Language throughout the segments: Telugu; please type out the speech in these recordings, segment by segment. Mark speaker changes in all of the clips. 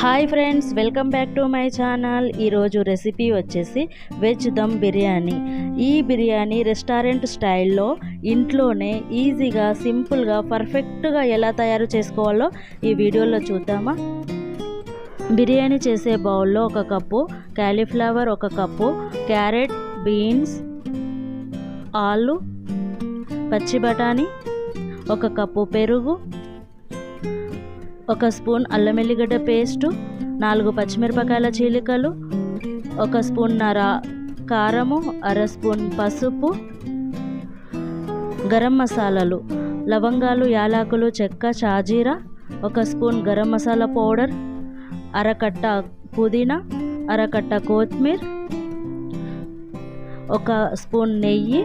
Speaker 1: Hi friends welcome back to my channel. ఈరోజు రెసిపీ వచ్చేసి వెజ్ దమ్ బిర్యానీ. ఈ బిర్యానీ రెస్టారెంట్ స్టైల్లో ఇంట్లోనే ఈజీగా సింపుల్గా పర్ఫెక్ట్గా ఎలా తయారు చేసుకోవాలో ఈ వీడియోలో చూద్దామా? బిర్యానీ చేసే బౌల్లో ఒక కప్పు క్యాలీఫ్లవర్ ఒక కప్పు క్యారెట్ బీన్స్ ఆలు పచ్చి బఠానీ ఒక కప్పు పెరుగు ఒక స్పూన్ అల్లం ఎల్లిగడ్డ పేస్టు నాలుగు పచ్చిమిరపకాయల చీలికలు ఒక స్పూన్ నర కారము అర స్పూన్ పసుపు గరం మసాలాలు లవంగాలు యాలకులు చెక్క షాజీరా ఒక స్పూన్ గరం మసాలా పౌడర్ అరకట్ట పుదీనా అరకట్ట కొత్తిమీర్ ఒక స్పూన్ నెయ్యి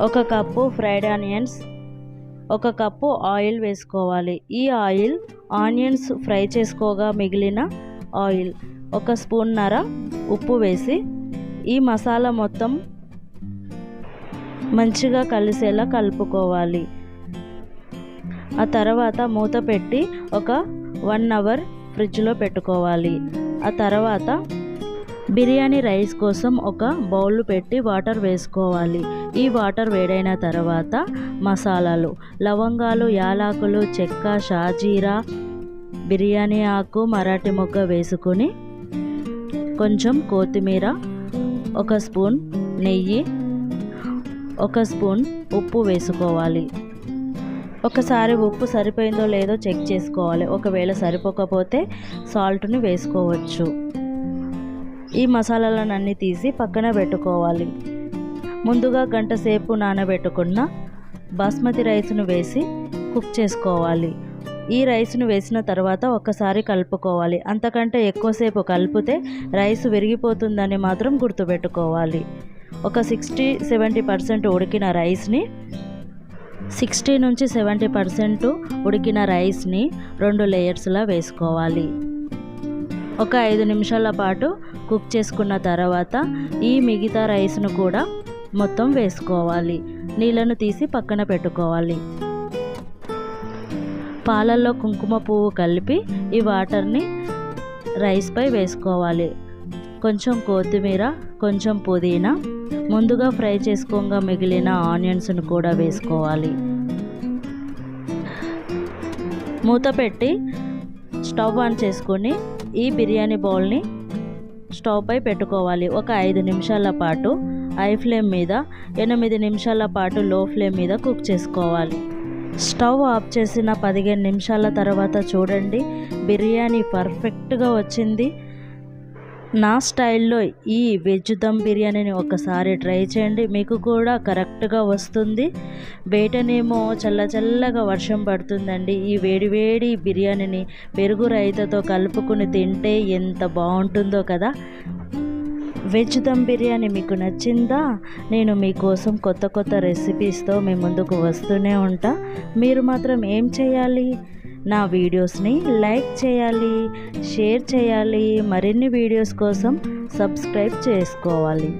Speaker 1: ఒక కప్పు ఫ్రైడ్ ఆనియన్స్ ఒక కప్పు ఆయిల్ వేసుకోవాలి. ఈ ఆయిల్ ఆనియన్స్ ఫ్రై చేసుకోగా మిగిలిన ఆయిల్ ఒక స్పూన్ నర ఉప్పు వేసి ఈ మసాలా మొత్తం మంచిగా కలిసేలా కలుపుకోవాలి. ఆ తర్వాత మూత పెట్టి ఒక వన్ అవర్ ఫ్రిడ్జ్లో పెట్టుకోవాలి. ఆ తర్వాత బిర్యానీ రైస్ కోసం ఒక బౌల్ పెట్టి వాటర్ వేసుకోవాలి. ఈ వాటర్ వేడైన తర్వాత మసాలాలు లవంగాలు యాలకులు చెక్క షాజీరా బిర్యానీ ఆకు మరాఠీ మొగ్గ వేసుకొని కొంచెం కొత్తిమీర ఒక స్పూన్ నెయ్యి ఒక స్పూన్ ఉప్పు వేసుకోవాలి. ఒకసారి ఉప్పు సరిపోయిందో లేదో చెక్ చేసుకోవాలి. ఒకవేళ సరిపోకపోతే సాల్ట్ని వేసుకోవచ్చు. ఈ మసాలాలను అన్నీ తీసి పక్కన పెట్టుకోవాలి. ముందుగా గంట సేపు నానబెట్టుకున్న బాస్మతి రైస్ను వేసి కుక్ చేసుకోవాలి. ఈ రైస్ను వేసిన తర్వాత ఒక్కసారి కలుపుకోవాలి. అంతకంటే ఎక్కువసేపు కలిపితే రైస్ విరిగిపోతుందని మాత్రం గుర్తుపెట్టుకోవాలి. ఒక సిక్స్టీ సెవెంటీ పర్సెంట్ ఉడికిన రైస్ని సిక్స్టీ నుంచి సెవెంటీ పర్సెంట్ ఉడికిన రైస్ని రెండు లేయర్స్లా వేసుకోవాలి. ఒక ఐదు నిమిషాల పాటు కుక్ చేసుకున్న తర్వాత ఈ మిగతా రైస్ను కూడా మొత్తం వేసుకోవాలి. నీళ్ళను తీసి పక్కన పెట్టుకోవాలి. పాలల్లో కుంకుమ పువ్వు కలిపి ఈ వాటర్ని రైస్పై వేసుకోవాలి. కొంచెం కొత్తిమీర కొంచెం పుదీనా ముందుగా ఫ్రై చేసుకోగా మిగిలిన ఆనియన్స్ను కూడా వేసుకోవాలి. మూత పెట్టి స్టవ్ ఆన్ చేసుకొని ఈ బిర్యానీ బౌల్ని స్టవ్పై పెట్టుకోవాలి. ఒక ఐదు నిమిషాల పాటు హై ఫ్లేమ్ మీద ఎనిమిది నిమిషాల పాటు లో ఫ్లేమ్ మీద కుక్ చేసుకోవాలి. స్టవ్ ఆఫ్ చేసిన పదిహేను నిమిషాల తర్వాత చూడండి బిర్యానీ పర్ఫెక్ట్గా వచ్చింది. నా స్టైల్లో ఈ వెజ్ దమ్ బిర్యానీని ఒకసారి ట్రై చేయండి మీకు కూడా కరెక్ట్గా వస్తుంది. బయటనేమో చల్ల చల్లగా వర్షం పడుతుందండి ఈ వేడివేడి బిర్యానీని పెరుగు రైతతో కలుపుకుని తింటే ఎంత బాగుంటుందో కదా. వెజ్ దమ్ బిర్యానీ మీకు నచ్చిందా? నేను మీకోసం కొత్త కొత్త రెసిపీస్తో మీ ముందుకు వస్తూనే ఉంటా. మీరు మాత్రం ఏం చేయాలి? నా వీడియోస్ని లైక్ చేయాలి షేర్ చేయాలి. మరిన్ని వీడియోస్ కోసం సబ్స్క్రైబ్ చేసుకోవాలి.